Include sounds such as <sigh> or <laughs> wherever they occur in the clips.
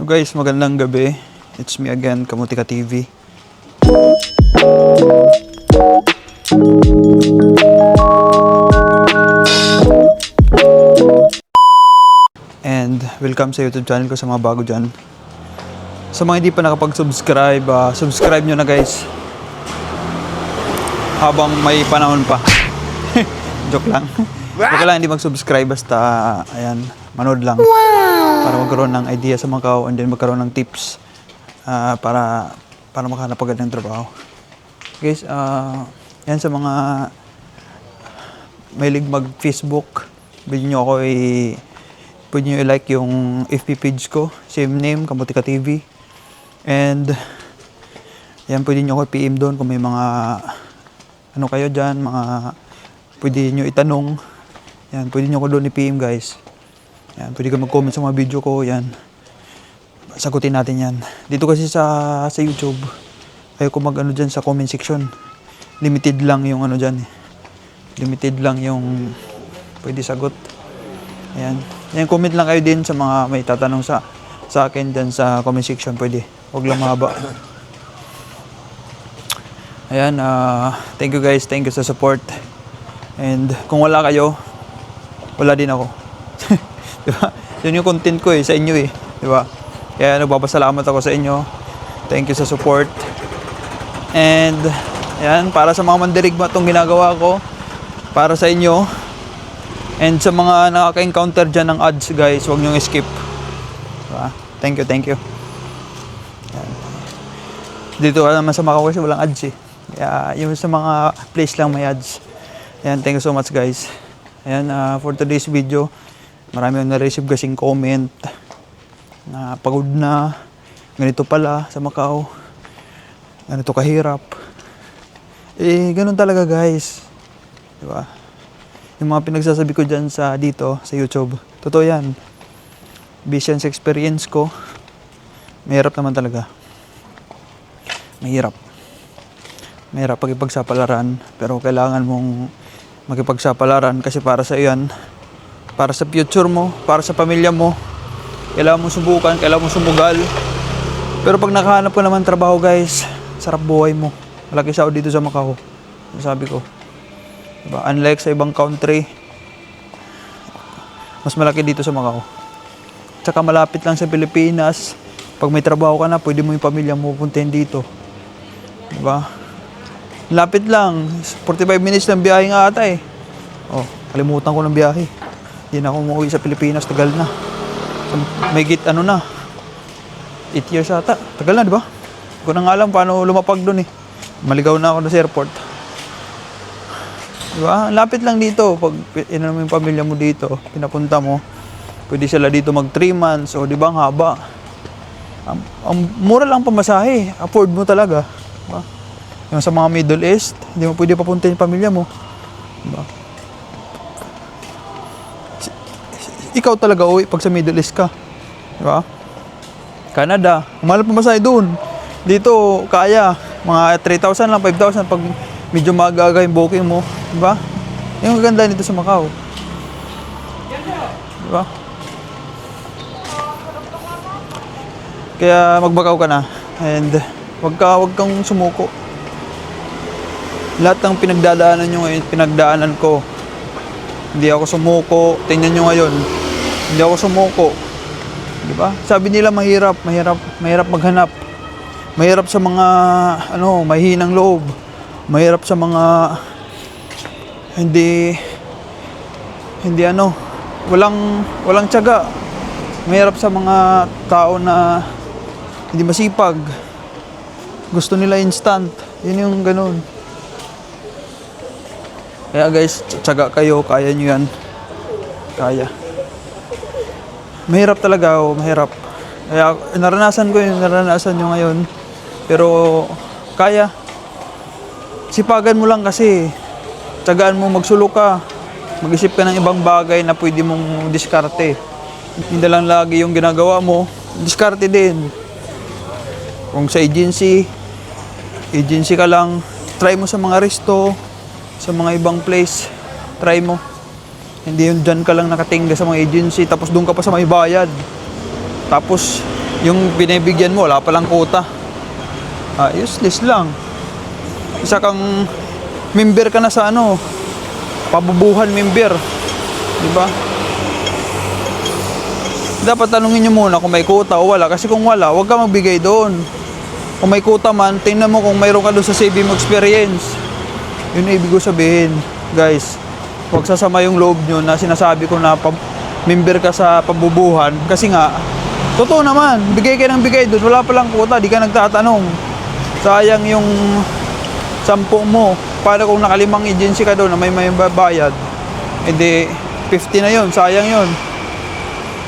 So guys, magandang gabi. It's me again, Kamutika TV. And welcome sa YouTube channel ko sa mga bago dyan. Sa mga hindi pa nakapag-subscribe, ah, subscribe nyo na guys. Habang may panahon pa. <laughs> Joke lang. Joke lang, hindi mag-subscribe basta, ayan, manood lang. Para magkaroon ng idea sa mga kao and then magkaroon ng tips ah, para para makahanap agad ng trabaho. Guys, ah, yan sa mga mahilig mag-Facebook, pwede nyo ako i... Pwede nyo i-like yung FB page ko, same name, Kamutika TV. And, yan, pwede nyo ako i-PM doon kung may mga ano kayo dyan, mga pwede nyo itanong. Yan, pwede nyo ako doon i-PM guys. Yan, pwede ka mag-comment sa mga video ko, yan. Sagutin natin yan. Dito kasi sa sa YouTube, ayoko mag ano dyan sa comment section. Limited lang yung ano dyan eh. Limited lang yung pwede sagot. Ayan. Yan, comment lang kayo din sa mga may tatanong sa sa akin dyan sa comment section. Pwede. Huwag lang mahaba. Ayan, ah, thank you guys. Thank you sa support. And kung wala kayo, wala din ako. <laughs> di ba? <laughs> Yun yung content ko eh, sa inyo eh. Di ba? Kaya nagpapasalamat ako sa inyo. Thank you sa support. And, ayan, para sa mga mandirigma itong ginagawa ko, para sa inyo, and sa mga nakaka-encounter dyan ng ads, guys, huwag niyong skip. Diba? Thank you, thank you. Ayan. Dito ka naman sa Macau kasi walang ads eh. Kaya yung sa mga place lang may ads. Ayan, thank you so much guys. Ayan, ah, for today's video, marami akong na-receive kasing comment na pagod na, ganito pala sa Macau, ganito kahirap. Eh, ganun talaga guys. Di ba? Yung mga pinagsasabi ko dyan sa dito, sa YouTube, totoo yan. Sa experience ko, mahirap naman talaga. Mahirap. Mahirap pag ipagsapalaran, pero kailangan mong makipagsapalaran kasi para sa iyan, para sa future mo, para sa pamilya mo, kailangan mong subukan, kailangan mong sumugal. Pero pag nakahanap ka naman trabaho guys, sarap buhay mo. Malaki sa dito sa Macau. Sabi ko. Diba? Unlike sa ibang country, mas malaki dito sa Macau. Tsaka malapit lang sa Pilipinas. Pag may trabaho ka na, pwede mo yung pamilya mo pupuntahin dito. Diba? Lapit lang. 45 minutes lang biyahe nga ata eh. Oh, kalimutan ko ng biyahe. Hindi na ako umuwi sa Pilipinas. Tagal na. May git ano na. 8 years ata. Tagal na, di ba? Hindi ko na nga alam paano lumapag doon eh. Maligaw na ako na sa airport. Di ba? Lapit lang dito. Pag ina mo yung pamilya mo dito, pinapunta mo, pwede sila dito mag 3 months. O di ba, ang haba. Ang, ang mura lang pamasahe. Afford mo talaga. Di ba? Yung sa mga Middle East, hindi mo pwede papunta yung pamilya mo. Di ba? Si- si- Ikaw talaga uwi pag sa Middle East ka. Di ba? Canada, mahal pamasahe doon. Dito, kaya. Mga 3,000 lang, 5,000 pag medyo magaga yung booking mo. Di ba? Yung ganda nito sa Macau. Di ba? Kaya magbakaw ka na. And wag ka, wag kang sumuko. Lahat ng pinagdadaanan nyo ngayon, pinagdaanan ko. Hindi ako sumuko. Tingnan nyo ngayon. Hindi ako sumuko. Di ba? Sabi nila mahirap, mahirap, mahirap maghanap. Mahirap sa mga ano, mahihinang loob. Mahirap sa mga hindi hindi ano, walang walang tiyaga. Mahirap sa mga tao na hindi masipag. Gusto nila instant. Yun yung ganun. Kaya guys, tiyaga kayo, kaya nyo yan. Kaya. Mahirap talaga, oh, mahirap. Kaya naranasan ko yung naranasan nyo ngayon. Pero kaya. Sipagan mo lang kasi. Tiyagaan mo, magsulok ka. Mag-isip ka ng ibang bagay na pwede mong diskarte. Hindi lang lagi yung ginagawa mo, diskarte din. Kung sa agency, agency ka lang, try mo sa mga resto, sa mga ibang place, try mo. Hindi yung dyan ka lang nakatingga sa mga agency, tapos doon ka pa sa may bayad. Tapos, Yung binibigyan mo, wala palang quota. Ah, useless lang. Isa kang member ka na sa ano, pabubuhan member. Di ba? Dapat tanungin nyo muna kung may quota o wala. Kasi kung wala, huwag ka magbigay doon. Kung may quota man, tingnan mo kung mayroon ka doon sa mo experience. Yun ang ibig ko sabihin, guys. Huwag sasama yung loob nyo na sinasabi ko na pab- member ka sa pabubuhan. Kasi nga, totoo naman, bigay ka ng bigay doon. Wala palang quota, di ka nagtatanong. Sayang yung sampu mo. Para kung nakalimang agency ka doon na may may bayad, edi 50 na yon sayang yon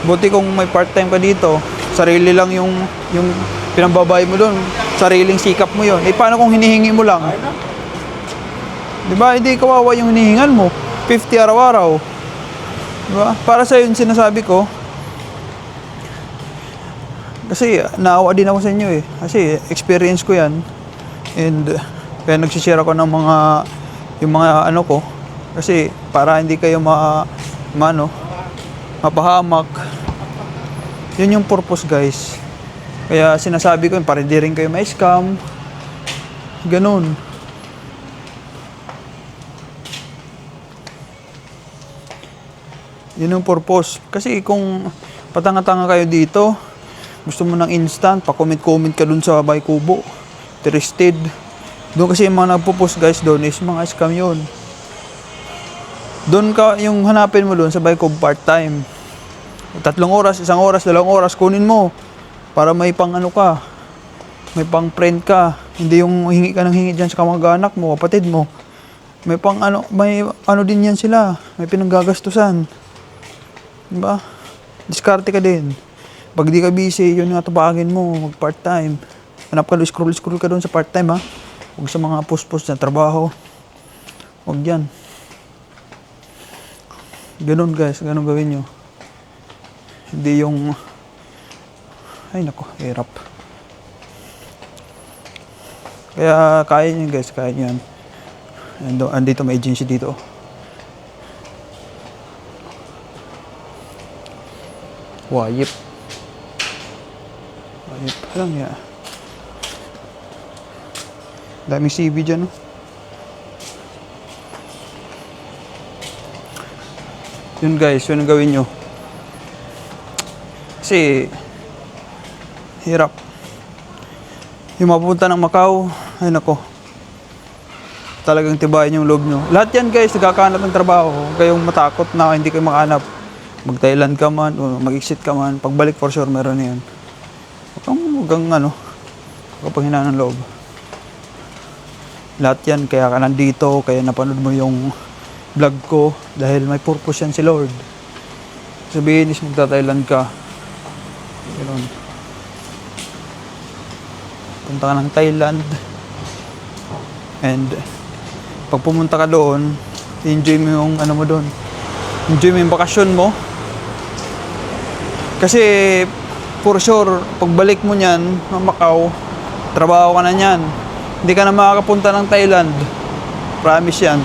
Buti kung may part-time ka dito, sarili lang yung yung pinambabay mo doon. Sariling sikap mo yon. Eh paano kung hinihingi mo lang? 'Di ba? Hindi kawawa yung hinihingan mo. 50 araw-araw. 'Di ba? Para sa yun sinasabi ko. Kasi naawa din ako sa inyo eh. Kasi experience ko 'yan. And kaya nagsishare ako ng mga yung mga ano ko kasi para hindi kayo ma, ma ano, mapahamak. Yun yung purpose, guys. Kaya sinasabi ko, para di rin kayo ma-scam. Ganun. Yun yung purpose. Kasi kung patanga-tanga kayo dito, gusto mo ng instant, pa-comment-comment ka dun sa Bay Kubo. Interested. Doon kasi yung mga nagpo-post guys doon is mga scam yun. Doon ka, yung hanapin mo doon sa Bay Kubo part-time. Tatlong oras, isang oras, dalawang oras, kunin mo. Para may pang ano ka. May pang friend ka. Hindi yung hingi ka ng hingi dyan sa kamag-anak mo, kapatid mo. May pang ano, may ano din yan sila. May pinanggagastusan. Diba? Diskarte ka din. Pag di ka busy, yun yung atupagin mo, mag part-time. Hanap ka scroll-scroll ka doon sa part-time ha. Huwag sa mga post-post na trabaho. Huwag yan. Ganun guys, ganun gawin nyo. Hindi yung... Ay nako, hirap. Kaya kaya nyo guys, kaya nyo yan. Ando, andito may agency dito. Wayip. Wayip pa lang ya. Daming CV dyan, no? Yun guys, yun ang gawin nyo. Kasi, hirap. Yung mapupunta ng Macau, ay nako. Talagang tibayan yung loob nyo. Lahat yan guys, nagkakanap ng trabaho. Kayong matakot na hindi kayo makahanap. Mag-Thailand ka man, o mag-exit ka man. Pagbalik for sure, meron na yan. Huwag kang, huwag kang ano, huwag kang panghinaan ng loob. Lahat yan, kaya ka nandito, kaya napanood mo yung vlog ko dahil may purpose yan si Lord. Sabihin is magta-Thailand ka. Ganun. Punta ka ng Thailand. And pag pumunta ka doon, enjoy mo yung ano mo doon. Enjoy mo yung bakasyon mo. Kasi for sure, pagbalik mo niyan, ng Macau, trabaho ka na niyan. Hindi ka na makakapunta ng Thailand. Promise yan.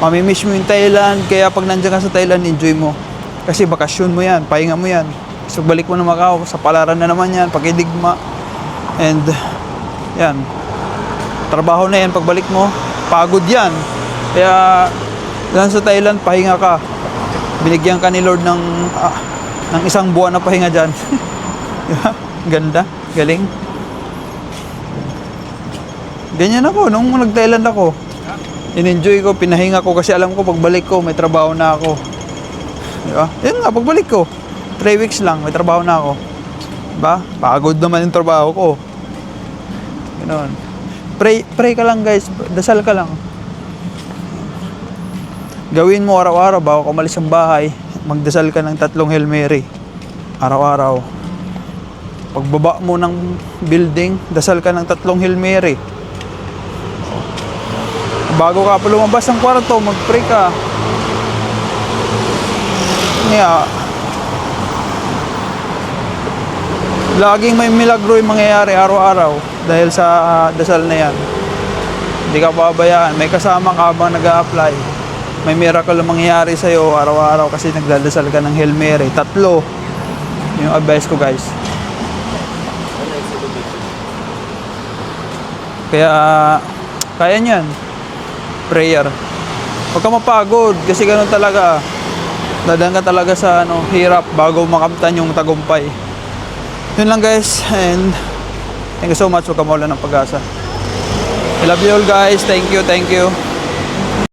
Mamimiss mo yung Thailand, kaya pag nandiyan ka sa Thailand, enjoy mo. Kasi bakasyon mo yan, pahinga mo yan. So balik mo na Macau, sa palaran na naman yan, pakidigma. And, yan. Trabaho na yan, pagbalik mo, pagod yan. Kaya, yan sa Thailand, pahinga ka. Binigyan ka ni Lord ng, ah, ng isang buwan na pahinga dyan. <laughs> Diba? Ganda, galing. Ganyan ako, nung nag-Thailand ako. In-enjoy ko, pinahinga ko kasi alam ko pagbalik ko, may trabaho na ako. Di ba? Yun nga, pagbalik ko. 3 weeks lang, may trabaho na ako. Di ba? Pagod naman yung trabaho ko. Ganoon. Pray, pray ka lang guys, dasal ka lang. Gawin mo araw-araw bago ka umalis bahay, magdasal ka ng tatlong Hail Mary. Araw-araw. Pagbaba mo ng building, dasal ka ng tatlong Hail Mary. Bago ka pa lumabas ng kwarto, mag-pray ka. Yeah. Laging may milagro yung mangyayari araw-araw dahil sa ah, dasal na yan. Hindi ka pabayaan. May kasama ka habang nag apply may miracle ang mangyayari sa'yo araw-araw kasi nagdadasal ka ng Hail Mary. Tatlo. Yung advice ko guys. Kaya, kaya niyan. Prayer. Huwag ka mapagod kasi ganun talaga. Dadaan ka talaga sa ano, hirap bago makamtan yung tagumpay. Yun lang guys. And thank you so much. Huwag ka mawala ng pag-asa. I love you all guys. Thank you, thank you.